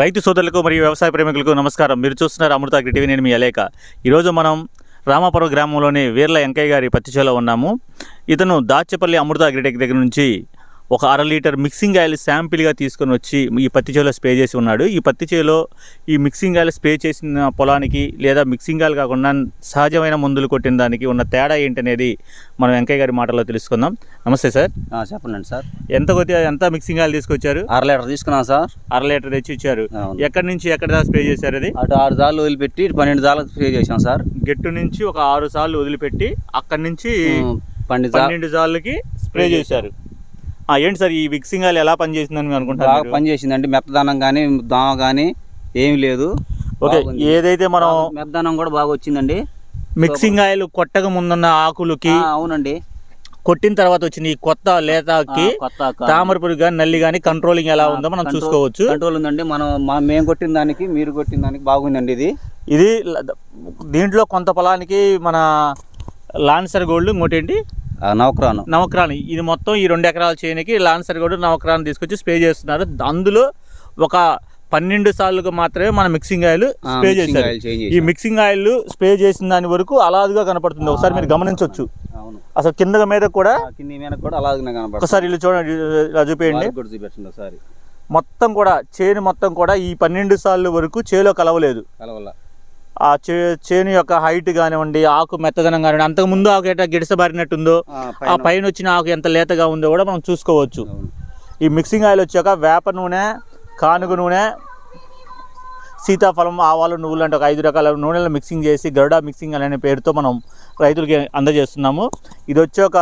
రైతు సోదరులకు మరియు వ్యవసాయ ప్రేమికులకు నమస్కారం. మీరు చూస్తున్నారు అమృత టీవీ నేను మీ అలేక ఈరోజు మనం రామాపురం గ్రామంలోని వీర్ల వెంకయ్య గారి పత్తిచేలో ఉన్నాము. ఇతను దాచేపల్లి అమృత అగ్రిటెక్ దగ్గర నుంచి ఒక అర లీటర్ మిక్సింగ్ ఆయిల్ శాంపిల్గా తీసుకొని వచ్చి ఈ పత్తి చేలో స్ప్రే చేసి ఉన్నాడు. ఈ పత్తి చేలో ఈ మిక్సింగ్ ఆయిల్ స్ప్రే చేసిన పొలానికి లేదా మిక్సింగ్ ఆయిల్ కాకుండా సహజమైన మందులు కొట్టిన దానికి ఉన్న తేడా ఏంటనేది మనం వెంకయ్య గారి మాటల్లో తెలుసుకుందాం. నమస్తే సార్. చెప్పండి సార్. ఎంత కొద్దిగా ఎంత మిక్సింగ్ ఆయిల్ తీసుకొచ్చారు? అర లీటర్ తీసుకున్నాం సార్. అర లీటర్ తెచ్చి ఇచ్చారు. ఎక్కడి నుంచి ఎక్కడ దాకా స్ప్రే చేశారు అది? అటు ఆరు జాలు వదిలిపెట్టి పన్నెండు జాలకు స్ప్రే చేసాం సార్. గెట్టు నుంచి ఒక ఆరు సార్లు వదిలిపెట్టి అక్కడి నుంచి పన్నెండు సార్లకి స్ప్రే చేశారు. ఏంటి సార్ ఈ మిక్సింగ్ ఆయిల్ ఎలా పనిచేసిందని మీరు బాగా అనుకుంటారు పని చేసిందండి మెత్తదనం కానీ దోమ కానీ ఏమి లేదు. ఓకే. ఏదైతే మనం బాగా- మెత్తదనం కూడా బాగా వచ్చిందండి. మిక్సింగ్ ఆయిల్ కొట్టక ముందున్న ఆకులకి అవునండి. కొట్టిన తర్వాత వచ్చిన ఈ కొత్త లేతకి ఆ, కొత్త ఆకు. తామర పురుగు కానీ నల్లి కానీ కంట్రోలింగ్ ఎలా ఉందో మనం చూసుకోవచ్చు. కంట్రోల్ ఉందండి. మనం మేము కొట్టిన దానికి మీరు కొట్టిన దానికి బాగుందండి ఇది. ఇది దీంట్లో కొంత పొలానికి మన లాన్సర్ గోల్డ్ ఇంకోటేంటి ఆ, నవక్రాను. నవక్రాన్. ఇది మొత్తం ఈ రెండు ఎకరాల చేయనికి లాన్సర్ కూడా నవక్రాన్ తీసుకొచ్చి స్ప్రే చేస్తున్నారు. అందులో ఒక పన్నెండు సార్లుగా మాత్రమే మన మిక్సింగ్ ఆయిల్ స్ప్రే చేశారు. ఈ. మిక్సింగ్ ఆయిల్ స్ప్రే చేసిన దాని వరకు అలాదుగా కనపడుతుంది. ఒకసారి మీరు గమనించవచ్చు. అసలు కింద మీద కూడా ఆ, కింది మీద కూడా అలాగే కనపడుతుంది. ఒకసారి ఇల్లు చూడండి ఇలా చూపేయండి. ఒకసారి. మొత్తం కూడా చేను మొత్తం కూడా ఈ పన్నెండు సార్లు వరకు చేలో కలవలేదు. కలవల్ల ఆ చే చేను యొక్క హైట్ కానివ్వండి ఆకు మెత్తదనం కానివ్వండి అంతకు ముందు ఆకు ఎట్లా గిడసబారినట్టుందో ఆ, ఆ పైన- వచ్చిన ఆకు ఎంత లేతగా ఉందో కూడా మనం చూసుకోవచ్చు. ఈ మిక్సింగ్ ఆయిల్ వచ్చాక వేప నూనె కానుగ నూనె సీతాఫలం ఆవాలు నువ్వులు అంటే ఒక ఐదు రకాల నూనెలు మిక్సింగ్ చేసి గరుడా మిక్సింగ్ అనే పేరుతో మనం రైతులకి అందజేస్తున్నాము. ఇది వచ్చాక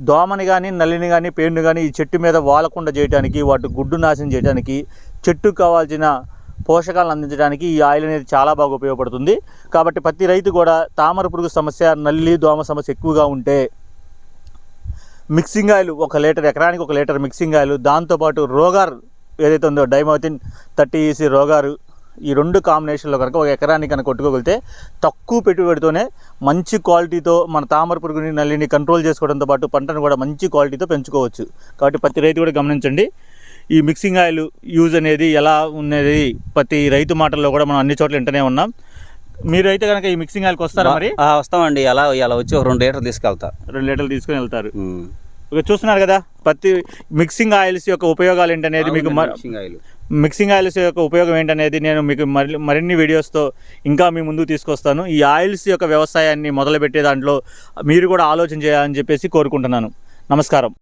దోమని కానీ నల్లిని కానీ పేరుని కానీ ఈ చెట్టు మీద వాలకుండా చేయడానికి వాటి గుడ్డు నాశనం చేయడానికి చెట్టుకు కావాల్సిన పోషకాలను అందించడానికి ఈ ఆయిల్ అనేది చాలా బాగా ఉపయోగపడుతుంది. కాబట్టి ప్రతి రైతు కూడా తామర పురుగు సమస్య నల్లి దోమ సమస్య ఎక్కువగా ఉంటే మిక్సింగ్ ఆయిల్ ఒక లీటర్ ఎకరానికి ఒక లీటర్ మిక్సింగ్ ఆయిల్ దాంతోపాటు రోగార్ ఏదైతే ఉందో డైమోతిన్ థర్టీ ఈసీ రోగారు ఈ రెండు కాంబినేషన్లో కనుక ఒక ఎకరానికి కనుక కొట్టుకోగలిగితే తక్కువ పెట్టుబడితోనే మంచి క్వాలిటీతో మన తామర పురుగుని నల్లిని కంట్రోల్ చేసుకోవడంతో పాటు పంటను కూడా మంచి క్వాలిటీతో పెంచుకోవచ్చు. కాబట్టి ప్రతి రైతు కూడా గమనించండి. ఈ మిక్సింగ్ ఆయిల్ యూజ్ అనేది ఎలా ఉన్నది ప్రతి రైతు మాటల్లో కూడా మనం అన్ని చోట్ల వింటూనే ఉన్నాం. మీరైతే కనుక ఈ మిక్సింగ్ ఆయిల్కి వస్తారా మరి? వస్తామండి. అలా ఇలా వచ్చి ఒక రెండు లీటర్లు తీసుకెళ్తా. రెండు లీటర్లు తీసుకొని వెళ్తారు. ఇక చూస్తున్నారు కదా ప్రతి మిక్సింగ్ ఆయిల్స్ యొక్క ఉపయోగాలు ఏంటనేది మీకు మిక్సింగ్ ఆయిల్. మిక్సింగ్ ఆయిల్స్ యొక్క ఉపయోగం ఏంటనేది నేను మీకు మరి మరిన్ని వీడియోస్తో ఇంకా మీ ముందుకు తీసుకొస్తాను. ఈ ఆయిల్స్ యొక్క వ్యవసాయాన్ని మొదలుపెట్టే దాంట్లో మీరు కూడా ఆలోచన చేయాలని చెప్పేసి కోరుకుంటున్నాను. నమస్కారం.